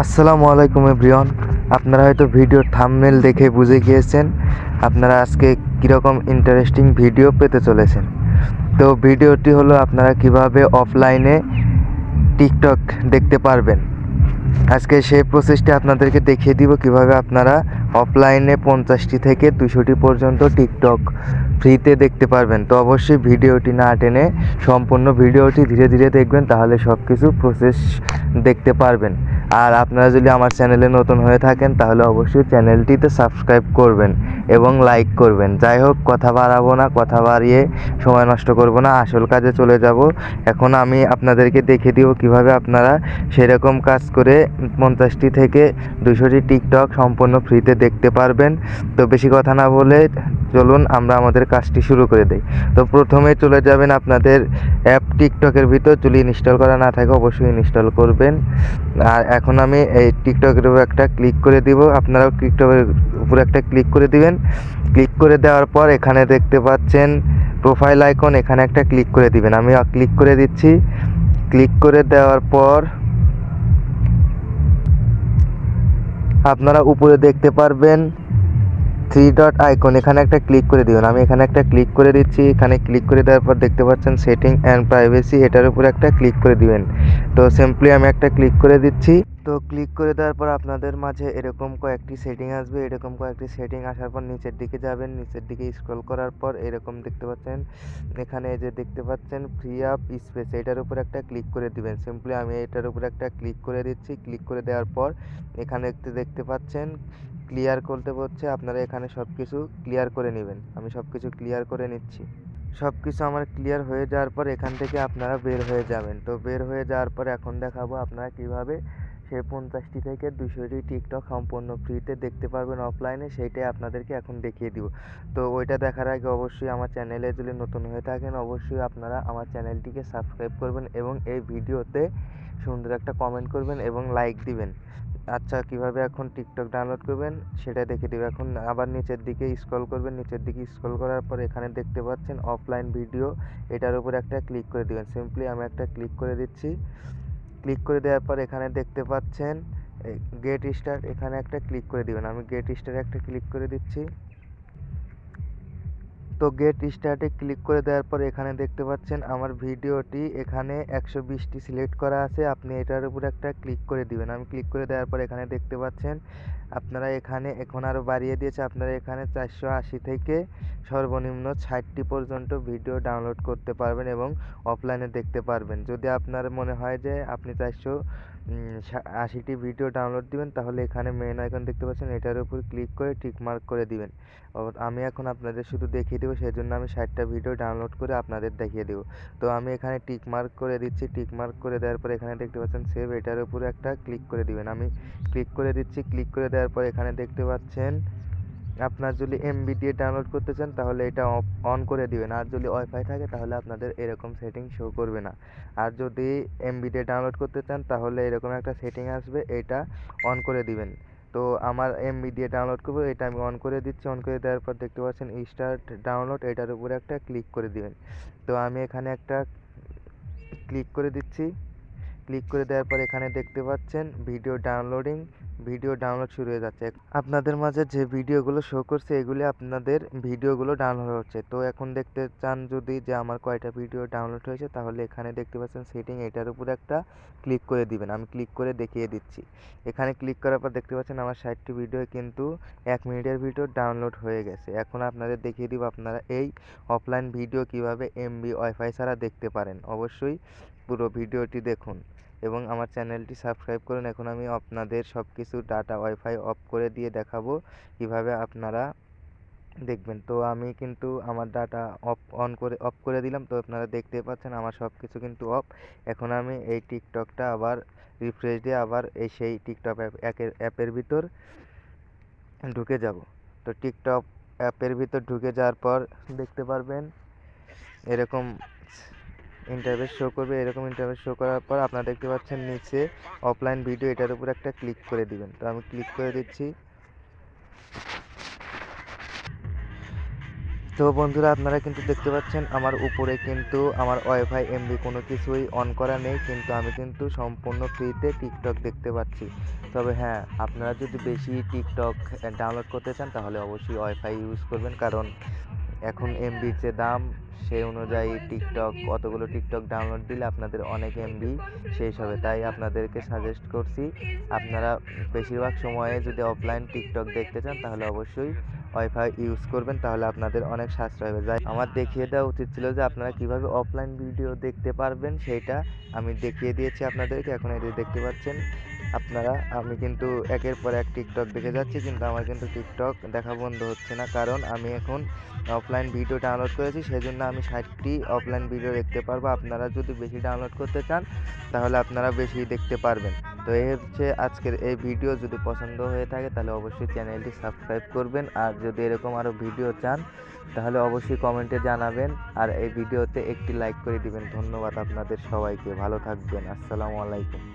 আসসালামু আলাইকুম এভরিওয়ান। আপনারা হয়তো ভিডিওর থাম্বনেল দেখে বুঝে গিয়েছেন আপনারা আজকে কীরকম ইন্টারেস্টিং ভিডিও পেতে চলেছেন। তো ভিডিওটি হলো আপনারা কীভাবে অফলাইনে টিকটক দেখতে পারবেন। আজকে সেই প্রসেসটি আপনাদেরকে দেখিয়ে দিব কীভাবে আপনারা অফলাইনে পঞ্চাশটি থেকে দুশোটি পর্যন্ত টিকটক ফ্রিতে দেখতে পারবেন। তো অবশ্যই ভিডিওটি না টেনে সম্পূর্ণ ভিডিওটি ধীরে ধীরে দেখবেন, তাহলে সব কিছু প্রসেস দেখতে পারবেন। আর আপনারা যদি আমার চ্যানেলে নতুন হয়ে থাকেন, তাহলে অবশ্যই চ্যানেলটিতে সাবস্ক্রাইব করবেন এবং লাইক করবেন। যাই হোক, কথা বাড়াবো না, কথা বাড়িয়ে সময় নষ্ট করব না, আসল কাজে চলে যাব। এখন আমি আপনাদেরকে দেখে দিব কীভাবে আপনারা সেরকম কাজ করে পঞ্চাশটি থেকে দুশোটি টিকটক সম্পূর্ণ ফ্রিতে দেখতে পারবেন। তো বেশি কথা না বলে চলুন আমরা আমাদের কাজটি শুরু করে দিই। তো প্রথমে চলে যাবেন আপনাদের অ্যাপ টিকটকের ভিতর। যদি ইনস্টল করা না থাকে, অবশ্যই ইনস্টল করবেন। আর এখন আমি এই টিকটকের উপর একটা ক্লিক করে দিব আপনারাও টিকটকের উপর একটা ক্লিক করে দিবেন ক্লিক করে দেওয়ার পর এখানে দেখতে পাচ্ছেন প্রোফাইল আইকন এখানে একটা ক্লিক করে দিবেন আমি ক্লিক করে দিচ্ছি ক্লিক করে দেওয়ার পর আপনারা উপরে দেখতে পারবেন থ্রি ডট আইকন এখানে একটা ক্লিক করে দিবেন আমি এখানে একটা ক্লিক করে দিচ্ছি এখানে ক্লিক করে দেওয়ার পর দেখতে পাচ্ছেন সেটিং অ্যান্ড প্রাইভেসি এটার উপরে একটা ক্লিক করে দিবেন তো সিম্পলি আমি একটা ক্লিক করে দিচ্ছি তো ক্লিক করে দেওয়ার পর আপনাদের মাঝে এরকম কয়েকটি সেটিং আসবে। এরকম কয়েকটি সেটিং আসার পর নিচের দিকে যাবেন। নিচের দিকে স্ক্রল করার পর এরকম দেখতে পাচ্ছেন। এখানে যে দেখতে পাচ্ছেন ফ্রি আপ স্পেস এটার উপর একটা ক্লিক করে দিবেন। সিম্পলি আমি এটার উপর একটা ক্লিক করে দিচ্ছি। ক্লিক করে দেওয়ার পর এখানে একটু দেখতে পাচ্ছেন ক্লিয়ার করতে বলছে আপনারা এখানে সব কিছু ক্লিয়ার করে নেবেন। আমি সব কিছু ক্লিয়ার করে নিচ্ছি। সব কিছু আমার ক্লিয়ার হয়ে যাওয়ার পর এখান থেকে আপনারা বের হয়ে যাবেন। তো বের হয়ে যাওয়ার পর এখন দেখাবো আপনারা কীভাবে সেই পঞ্চাশটি থেকে দুশোটি টিকটক সম্পূর্ণ ফ্রিতে দেখতে পারবেন অফলাইনে সেইটাই আপনাদেরকে এখন দেখিয়ে দিব। তো ওইটা দেখার আগে অবশ্যই আমার চ্যানেলে যদি নতুন হয়ে থাকেন, অবশ্যই আপনারা আমার চ্যানেলটিকে সাবস্ক্রাইব করবেন এবং এই ভিডিওতে সুন্দর একটা কমেন্ট করবেন এবং লাইক দিবেন। আচ্ছা কীভাবে এখন টিকটক ডাউনলোড করবেন, সেটা দেখে দেবো। এখন আবার নিচের দিকে স্ক্রল করবেন, নিচের দিকে স্ক্রল করার পর এখানে দেখতে পাচ্ছেন অফলাইন ভিডিও এটার উপর একটা ক্লিক করে দিবেন। সিম্পলি আমি একটা ক্লিক করে দিচ্ছি। ক্লিক করে দেওয়ার পর এখানে দেখতে পাচ্ছেন গেট স্টার্ট এখানে একটা ক্লিক করে দিবেন। আমি গেট স্টার্টে একটা ক্লিক করে দিচ্ছি। তো গেট স্টার্টে ক্লিক করে দেওয়ার পর এখানে দেখতে পাচ্ছেন, আমার ভিডিওটি এখানে একশো বিশটি সিলেক্ট করা আছে। আপনি এটার উপর একটা ক্লিক করে দিবেন। আমি ক্লিক করে দেওয়ার পর এখানে দেখতে পাচ্ছেন, আপনারা এখানে এখন আরও বাড়িয়ে দিয়েছে। আপনারা এখানে চারশো আশি থেকে সর্বনিম্ন ষাটটি পর্যন্ত ভিডিও ডাউনলোড করতে পারবেন এবং অফলাইনে দেখতে পারবেন। যদি আপনার মনে হয় যে আপনি চারশো আশিটি ভিডিও ডাউনলোড দিবেন, তাহলে এখানে মেন আইকন দেখতে পাচ্ছেন, এটার উপর ক্লিক করে টিক মার্ক করে দিবেন। আমি এখন আপনাদের শুধু দেখিয়ে দেবো সেই জন্য আমি ষাটটা ভিডিও ডাউনলোড করে আপনাদের দেখিয়ে দেবো। তো আমি এখানে টিক মার্ক করে দিচ্ছি টিক মার্ক করে দেওয়ার পর এখানে দেখতে পাচ্ছেন সেভ এটার উপরে একটা ক্লিক করে দিবেন। আমি ক্লিক করে দিচ্ছি ক্লিক করে দেওয়ার পর এখানে দেখতে পাচ্ছেন আপনার যদি এমবি দিয়ে ডাউনলোড করতে চান, তাহলে এটা অন করে দিবেন। আর যদি ওয়াইফাই থাকে, তাহলে আপনাদের এরকম সেটিং শো করবে না। আর যদি এমবি দিয়ে ডাউনলোড করতে চান, তাহলে এরকম একটা সেটিং আসবে, এটা অন করে দিবেন। তো আমার এমবি দিয়ে ডাউনলোড করব, এটা আমি অন করে দিচ্ছি। অন করে দেওয়ার পর দেখতে পাচ্ছেন স্টার্ট ডাউনলোড এটার উপরে একটা ক্লিক করে দিবেন। তো আমি এখানে একটা ক্লিক করে দিচ্ছি। ক্লিক করে দেওয়ার পর এখানে দেখতে পাচ্ছেন ভিডিও ডাউনলোডিং, ভিডিও ডাউনলোড শুরু হয়ে যাচ্ছে। আপনাদের মাঝে যে ভিডিওগুলো শো করছে, এগুলি আপনাদের ভিডিওগুলো ডাউনলোড হচ্ছে। তো এখন দেখতে চান যদি যে আমার কয়টা ভিডিও ডাউনলোড হয়েছে, তাহলে এখানে দেখতে পাচ্ছেন সেটিং এটার উপর একটা ক্লিক করে দিবেন। আমি ক্লিক করে দেখিয়ে দিচ্ছি। এখানে ক্লিক করার পর দেখতে পাচ্ছেন আমার ষাটটি ভিডিও কিন্তু এক মিনিটের ভিডিও ডাউনলোড হয়ে গেছে। এখন আপনাদের দেখিয়ে দিব আপনারা এই অফলাইন ভিডিও কীভাবে এমবি ওয়াইফাই ছাড়া দেখতে পারেন। অবশ্যই পুরো ভিডিওটি দেখুন এবং আমার চ্যানেলটি সাবস্ক্রাইব করুন। এখন আমি আপনাদের সব কিছু ডাটা ওয়াইফাই অফ করে দিয়ে দেখাবো কীভাবে আপনারা দেখবেন। তো আমি কিন্তু আমার ডাটা অফ অন করে, অফ করে দিলাম। তো আপনারা দেখতে পাচ্ছেন আমার সব কিছু কিন্তু অফ। এখন আমি এই টিকটকটা আবার রিফ্রেশ দিয়ে আবার এই সেই টিকটক অ্যাপের অ্যাপের ভিতর ঢুকে যাব। তো টিকটক অ্যাপের ভিতর ঢুকে যাওয়ার পর দেখতে পারবেন এরকম ইন্টারভেস শো করবে, এরকম ইন্টারভেস শো করার পর আপনারা দেখতে পাচ্ছেন নিচে অফলাইন ভিডিও এটার উপর একটা ক্লিক করে দিবেন। তো আমি ক্লিক করে দিচ্ছি। তো বন্ধুরা, আপনারা কিন্তু দেখতে পাচ্ছেন আমার উপরে কিন্তু আমার ওয়াইফাই এমবি কোনো কিছুই অন করা নেই, কিন্তু আমি কিন্তু সম্পূর্ণ ফ্রিতে টিকটক দেখতে পাচ্ছি। তবে হ্যাঁ আপনারা যদি বেশি টিকটক ডাউনলোড করতে চান, তাহলে অবশ্যই ওয়াইফাই ইউজ করবেন, কারণ এখন এমবির যে দাম সেই অনুযায়ী টিকটক অতগুলো টিকটক ডাউনলোড দিলে আপনাদের অনেক এমবি শেষ হবে। তাই আপনাদেরকে সাজেস্ট করছি, আপনারা বেশিরভাগ সময়ে যদি অফলাইন টিকটক দেখতে চান, তাহলে অবশ্যই ওয়াইফাই ইউজ করবেন, তাহলে আপনাদের অনেক সাশ্রয় হবে। যাই, আমার দেখিয়ে দেওয়া উচিত ছিল যে আপনারা কীভাবে অফলাইন ভিডিও দেখতে পারবেন সেইটা আমি দেখিয়ে দিয়েছি আপনাদেরকে। এখন যে দেখতে পাচ্ছেন আপনারা, আমি কিন্তু একের পর এক টিকটক দেখে যাচ্ছি, কিন্তু আমার কিন্তু টিকটক দেখা বন্ধ হচ্ছে না। কারণ আমি এখন অফলাইন ভিডিও ডাউনলোড করেছি, সেজন্য আমি ষাটটি অফলাইন ভিডিও দেখতে পারব। আপনারা যদি বেশি ডাউনলোড করতে চান, তাহলে আপনারা বেশি দেখতে পারবেন। তো এই হচ্ছে আজকের এই ভিডিও যদি পছন্দ হয়ে থাকে, তাহলে অবশ্যই চ্যানেলটি সাবস্ক্রাইব করবেন। আর যদি এরকম আরও ভিডিও চান, তাহলে অবশ্যই কমেন্টে জানাবেন। আর এই ভিডিওতে একটি লাইক করে দিবেন। ধন্যবাদ আপনাদের সবাইকে। ভালো থাকবেন। আসসালামু আলাইকুম।